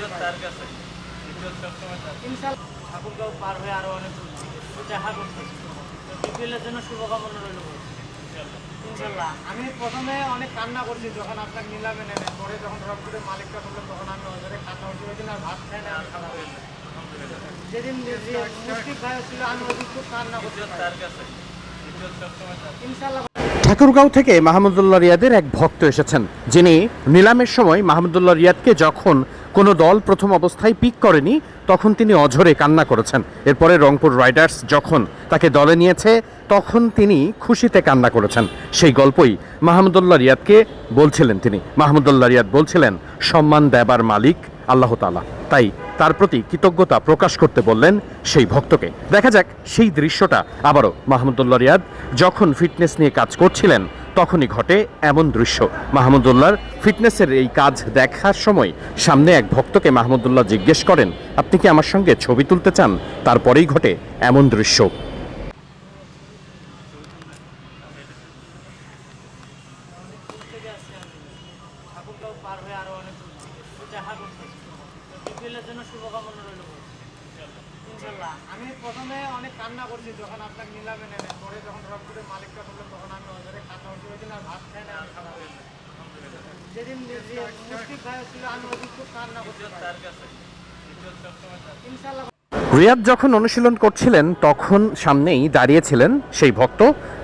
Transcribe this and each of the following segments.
ইজ্জত তার কাছে। ইজ্জত সবসময় ইনশাল্লাহ ঠাকুরগাঁও পার হয়ে আরও অনেক দেখা করতে বিপিএলের জন্য শুভকামনা রইল ইনশাল্লাহ আমি প্রথমে অনেক কান্না করছি যখন আপনার নিলামে নেন পরে যখন রংপুরের মালিকটা বললেন তখন আমি ওদের কান্না করছি। ওই দিন আর ভাত খাই না আমি খাওয়া হয়েছে যেদিন মুশফিক ভাই ছিল আমি ওই খুব কান্না করছি তার কাছে। ইনশাল্লাহ ঠাকুরগাঁও থেকে মাহমুদুল্লাহ রিয়াদের এক ভক্ত এসেছেন। যিনি নিলামের সময় মাহমুদুল্লাহ রিয়াদকে যখন কোনো দল প্রথম অবস্থায় পিক করেনি, তখন তিনি অঝরে কান্না করেছেন। এরপরে রংপুর রাইডার্স যখন তাকে দলে নিয়েছে, তখন তিনি খুশিতে কান্না করেছেন। সেই গল্পই মাহমুদুল্লাহ রিয়াদকে বলছিলেন তিনি। মাহমুদুল্লাহ রিয়াদ বলছিলেন, সম্মান দেবার মালিক আল্লাহ তালা তাই তার প্রতি কৃতজ্ঞতা প্রকাশ করতে বললেন সেই ভক্তকে। দেখা যাক সেই দৃশ্যটা আবারও মাহমুদুল্লাহ রিয়াদ যখন ফিটনেস নিয়ে কাজ করছিলেন, তখনই ঘটে এমন দৃশ্য। মাহমুদুল্লাহর ফিটনেসের এই কাজ দেখার সময় সামনে এক ভক্তকে মাহমুদুল্লাহ জিজ্ঞেস করেন, আপনি কি আমার সঙ্গে ছবি তুলতে চান? তারপরেই ঘটে এমন দৃশ্য। পার হয়ে আরও অনেক বিপিএলের জন্য শুভকামনা রইল ইনশাল্লাহ আমি প্রথমে অনেক কান্না করছি যখন আপনার নিলামে পরে যখন রংপুরের মালিকটা বললেন তখন আমি কান্না করছি। ওই দিন আর ভাত খাই না আমি যেদিন মুশফিক ভাই ছিল আমি ওই খুব কান্না করছি তার কাছে। ইনশাল্লাহ রিয়াদ যখন অনুশীলন করছিলেন তখন সামনেই দাঁড়িয়েছিলেন সেই ভক্ত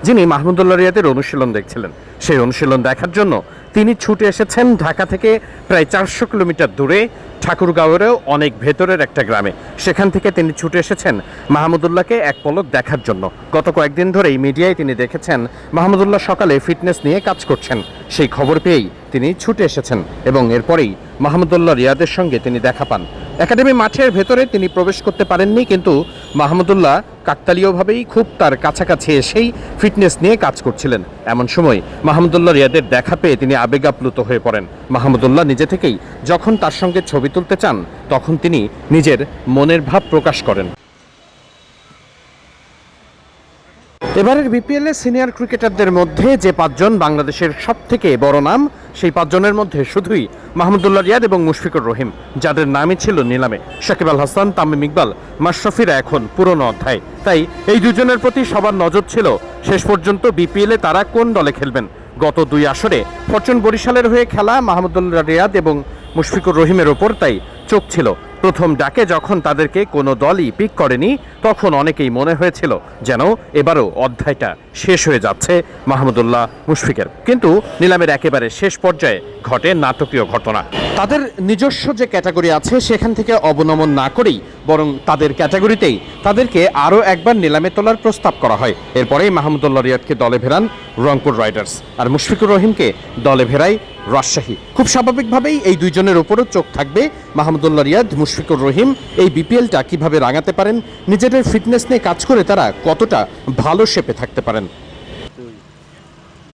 যিনি মাহমুদুল্লাহ রিয়াদের অনুশীলন দেখছিলেন। সেই অনুশীলন দেখার জন্য তিনি ছুটে এসেছেন ঢাকা থেকে প্রায় চারশো কিলোমিটার দূরে, ঠাকুরগাঁওয়েরও অনেক ভেতরের একটা গ্রামে। সেখান থেকে তিনি ছুটে এসেছেন মাহমুদুল্লাহকে এক পলক দেখার জন্য। গত কয়েকদিন ধরেই মিডিয়ায় তিনি দেখেছেন মাহমুদুল্লাহ সকালে ফিটনেস নিয়ে কাজ করছেন। সেই খবর পেয়েই তিনি ছুটে এসেছেন এবং এরপরেই মাহমুদুল্লাহ রিয়াদের সঙ্গে তিনি দেখা পান। একাডেমি মাঠের ভেতরে তিনি প্রবেশ করতে পারেননি, কিন্তু মাহমুদুল্লাহ কাকতালীয়ভাবেই খুব তার কাছাকাছি এসেই ফিটনেস নিয়ে কাজ করছিলেন। এমন সময় মাহমুদুল্লাহ রিয়াদের দেখা পেয়ে তিনি আবেগাপ্লুত হয়ে পড়েন। মাহমুদুল্লাহ নিজে থেকেই যখন তার সঙ্গে ছবি তুলতে চান, তখন তিনি নিজের মনের ভাব প্রকাশ করেন। এবারের বিপিএলে সিনিয়র ক্রিকেটারদের মধ্যে যে পাঁচজন বাংলাদেশের সব থেকে বড় নাম, সেই পাঁচজনের মধ্যে শুধুই মাহমুদুল্লাহ রিয়াদ এবং মুশফিকুর রহিম, যাদের নামই ছিল নিলামে। সাকিব আল হাসান, তামিম ইকবাল, মাশরাফিরা এখন পুরনো অধ্যায়। তাই এই দুজনের প্রতি সবার নজর ছিল, শেষ পর্যন্ত বিপিএলে তারা কোন দলে খেলবেন? গত দুই আসরে ফরচুন বরিশালের হয়ে খেলা মাহমুদুল্লাহ রিয়াদ এবং মুশফিকুর রহিমের ওপর, তাই চোখ ছিল প্রথম ডাকে যখন তাদেরকে কোনো দলই পিক করেনি, তখন অনেকেই মনে হয়েছিল যেন এবারও অধ্যায়টা শেষ হয়ে যাচ্ছে মাহমুদুল্লাহ মুশফিকের। কিন্তু নিলামের একেবারে শেষ পর্যায়ে ঘটে নাটকীয় ঘটনা। তাদের নিজস্ব যে ক্যাটাগরি আছে, সেখান থেকে অবনমন না করেই বরং তাদের ক্যাটাগরিতেই তাদেরকে আরও একবার নিলামে তোলার প্রস্তাব করা হয়। এরপরেই মাহমুদুল্লাহ রিয়াদকে দলে ফেরান রংপুর রাইডার্স। আর মুশফিকুর রহিমকে দলে ফেরায় রাজশাহী। খুব স্বাভাবিকভাবেই এই দুইজনের ওপরও চোখ থাকবে মাহমুদুল্লাহ রিয়াদ, মুশফিকুর রহিম। এই বিপিএলটা কীভাবে রাঙাতে পারেন? নিজেদের ফিটনেস নিয়ে কাজ করে তারা কতটা ভালো শেপে থাকতে পারেন?